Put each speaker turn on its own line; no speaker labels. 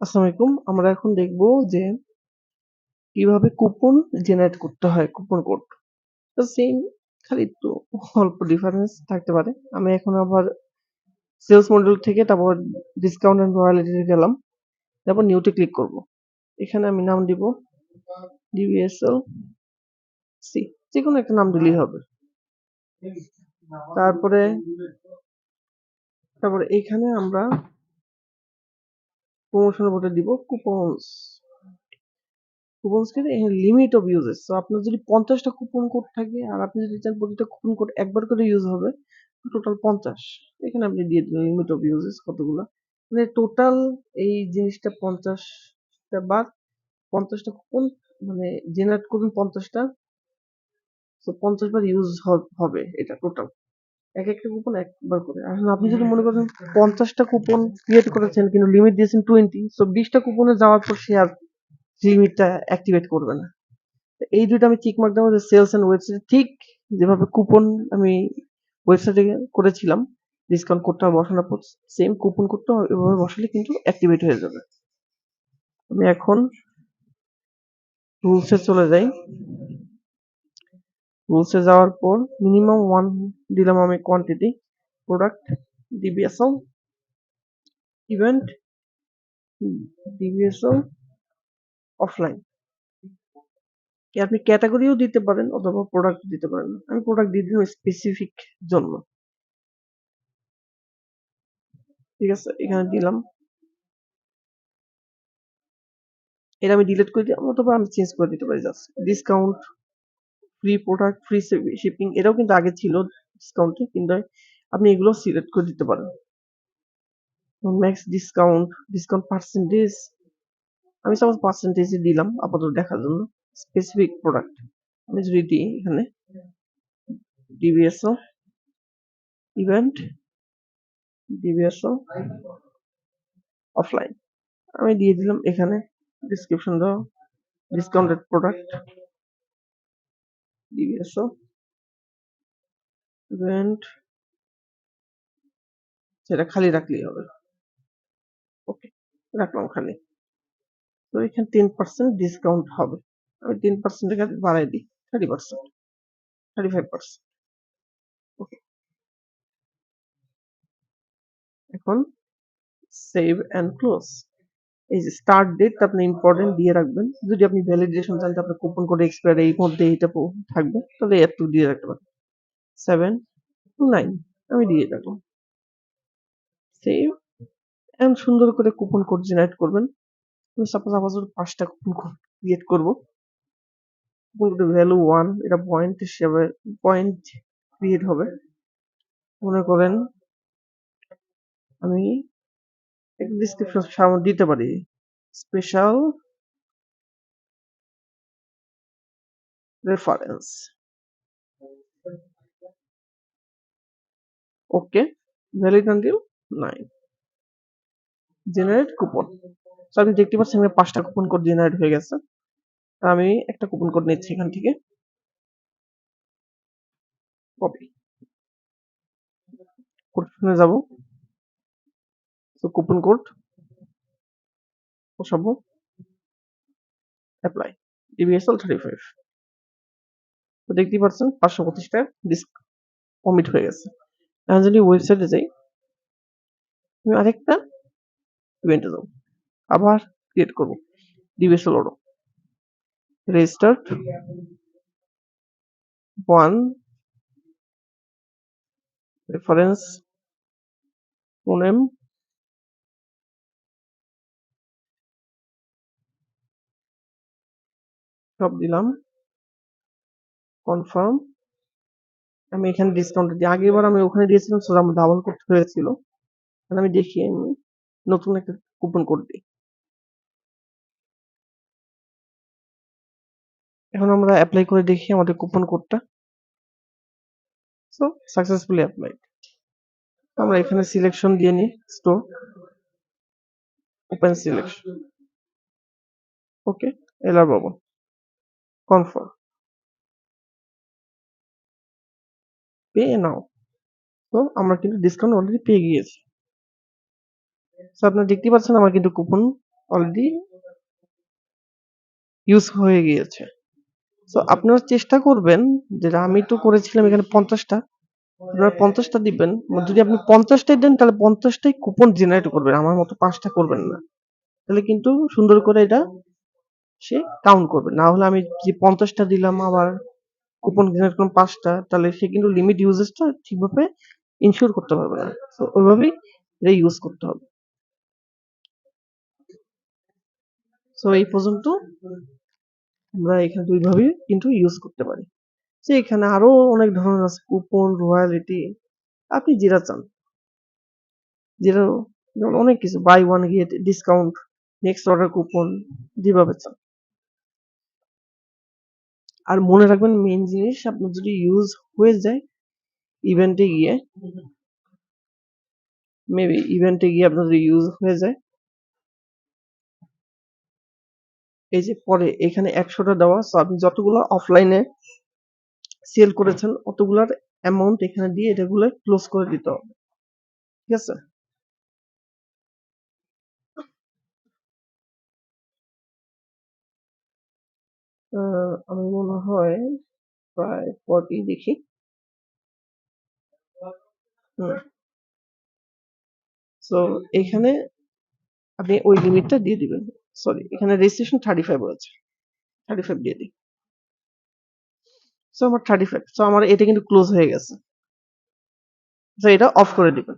আসসালামু আমরা এখন দেখব যে কীভাবে কুপন জেনারেট করতে হয় কুপন কোড তো সেম খালি একটু অল্প ডিফারেন্স থাকতে পারে। আমি এখন আবার সেলস মডেল থেকে তারপর ডিসকাউন্ট অ্যান্ড রয়্যালিটিতে গেলাম। তারপর নিউতে ক্লিক করব। এখানে আমি নাম দিব ডিবিএসএল সি যে কোনো একটা নাম দিলেই হবে। তারপরে তারপরে এখানে আমরা প্রমোশনের বটে দিব কুপনস কুপনস কে এখানে লিমিট অফ ইউজেস তো আপনার যদি পঞ্চাশটা কুপন কোড থাকে, আর আপনি যদি চান প্রতিটা কুপন কোড একবার করে ইউজ হবে টোটাল পঞ্চাশ। এখানে আপনি দিয়ে দিলেন লিমিট অফ ইউজেস কতগুলো? মানে টোটাল এই জিনিসটা পঞ্চাশটা বার পঞ্চাশটা কুপন মানে জেনারেট করবেন পঞ্চাশটা। তো পঞ্চাশ বার ইউজ হবে এটা টোটাল এক একটা কুপন একবার করে। এখন আপনি যদি মনে করেন পঞ্চাশটা কুপন ক্রিয়েট করেছেন কিন্তু লিমিট দিয়েছেন টোয়েন্টি তো বিশটা কুপনে যাওয়ার পর সে আর লিমিটটা অ্যাক্টিভেট করবে না। এই দুটো আমি চেক মার্ক দেবো যে সেলস অ্যান্ড ওয়েবসাইট ঠিক যেভাবে কুপন আমি ওয়েবসাইটে করেছিলাম ডিসকাউন্ট কোডটা বসানোর পর সেম কুপন কোডটা এভাবে বসালে কিন্তু অ্যাক্টিভেট হয়ে যাবে। আমি এখন রুলসে চলে যাই। রুলসে যাওয়ার পর মিনিমাম ওয়ান দিলাম আমি quantity product DBSL event DBSL offline আপনি ক্যাটাগরিও দিতে পারেন অথবা প্রোডাক্ট দিতে পারেন। আমি প্রোডাক্ট দিয়ে দিলাম স্পেসিফিক জন্য। ঠিক আছে, এখানে দিলাম। এটা আমি ডিলিট করে দিলাম অথবা আমি চেঞ্জ করে দিতে পারি just discount free product free shipping এটাও কিন্তু আগে ছিল ডিসকাউন্টে কিন্তু আপনি এগুলো সিলেক্ট করে দিতে পারেন। ম্যাক্স ডিসকাউন্ট ডিসকাউন্ট পার্সেন্টেজ আমি সাপোজ পার্সেন্টেজে দিলাম আপাতত দেখার জন্য। স্পেসিফিক প্রোডাক্ট আমি যদি দিই এখানে। ডিবিএসও ইভেন্ট ডিবিএসও অফলাইন আমি দিয়ে দিলাম এখানে ডিসক্রিপশন দাও ডিসকাউন্টেড প্রোডাক্ট ডিবিএসও ইভেন্ট সেটা খালি রাখলেই হবে। ওকে রাখলাম খালি। তো এখানে টেন পার্সেন্ট ডিসকাউন্ট হবে। আমি টেন পার্সেন্ট এখানে বাড়াই দিই thirty percent thirty five percent okay এখন সেভ অ্যান্ড ক্লোজ এই যে স্টার্ট ডেট আপনি ইম্পর্টেন্ট দিয়ে রাখবেন। যদি আপনি ভ্যালিডেশন চান আপনার কুপন কোড এক্সপায়ার এই মধ্যে এটা থাকবে। তাহলে একটু দিয়ে রাখতে পারেন। সেভেন টু নাইন আমি দিয়ে রাখলাম সেভ এন্ড সুন্দর করে কুপন কোড জেনারেট করবেন। আমি সাপোজ আপাতত পাঁচটা কুপন কোড ক্রিয়েট করব। কুপন কোডের ভ্যালু ওয়ান এটা পয়েন্ট হিসাবে পয়েন্ট ক্রিয়েট হবে। মনে করেন আমি একটা ডিসক্রিপশন দিতে পারি? Special reference okay valid until nine generate coupon তো আপনি দেখতে পাচ্ছেন এখানে পাঁচটা কুপন কোড জেনারেট হয়ে গেছে। আমি একটা কুপন কোড নিচ্ছি এখান থেকে। কপি কোড যাব। তো কুপন কোড বসাবো অ্যাপ্লাই ডিবিএসএল থার্টি ফাইভ তো দেখতেই পাচ্ছেন, পাঁচশো পঁচিশ টাকা কমিট হয়ে গেছে। এখন যদি ওয়েবসাইটে যাই, আমি আরেকটা ইভেন্টে যাব। আবার ক্রিয়েট করব। DBSL order registered one reference name সব দিলাম। কনফার্ম আমি এখানে ডিসকাউন্ট দিই। আগেরবার আমি ওখানে দিয়েছিলাম সো আমার ডাবল করতে হয়েছিল। আমি দেখি, আমি নতুন একটা কুপন কোড দিই। এখন আমরা অ্যাপ্লাই করে দেখি আমাদের কুপন কোডটা সো সাকসেসফুলি অ্যাপ্লাইড আমরা এখানে সিলেকশন দিয়ে নিই স্টোর ওপেন সিলেকশন ওকে এলার বাবু কনফার্ম পে নাও তো আমরা কিন্তু ডিসকাউন্ট অলরেডি পেয়ে গিয়েছি। তো আপনারা দেখতে পাচ্ছেন আমার কিন্তু কুপন অলরেডি ইউজ হয়ে গিয়েছে। সো আপনারা চেষ্টা করবেন, যেটা আমি তো করেছিলাম এখানে পঞ্চাশটা। আপনারা পঞ্চাশটা দিবেন, যদি আপনি পঞ্চাশটাই দেন, তাহলে পঞ্চাশটাই কুপন জেনারেট করবেন। আমার মতো পাঁচটা করবেন না। তাহলে কিন্তু সুন্দর করে এটা সে কাউন্ট করবে। না হলে আমি যে পঞ্চাশটা দিলাম, আবার কুপন জেনারেট করলাম পাঁচটা, তাহলে সে কিন্তু লিমিট ইউজেসটা ঠিকভাবে ইনশিওর করতে পারবে না। তো ওইভাবেই এটা ইউজ করতে হবে। সো এই পর্যন্ত আমরা এখানে দুইভাবে কিন্তু ইউজ করতে পারি। যে এখানে আরও অনেক ধরনের আছে কুপন রয়্যালিটি আপনি যেটা চান। যেটা যেমন অনেক কিছু buy one get discount next order coupon যেভাবে চান। আর মনে রাখবেন মেইন জিনিস, আপনার যদি ইউজ হয়ে যায় ইভেন্টে গিয়ে মেবি ইভেন্টে গিয়ে আপনার যদি ইউজ হয়ে যায়, এই যে পরে এখানে একশোটা দেওয়া সো আপনি যতগুলো অফলাইনে সেল করেছেন, অতগুলার অ্যামাউন্ট এখানে দিয়ে এটাগুলো ক্লোজ করে দিতে হবে। ঠিক আছে? আহ, আমি মনে হয় প্রায় ফর্টি দেখি। সো এখানে আপনি ওই লিমিটটা দিয়ে দিবেন। সরি এখানে রেজিস্ট্রেশন থার্টি ফাইভ আছে থার্টি ফাইভ দিয়ে দিই। সো আমার থার্টি ফাইভ সো আমার এটা কিন্তু ক্লোজ হয়ে গেছে। সো এটা অফ করে দিবেন।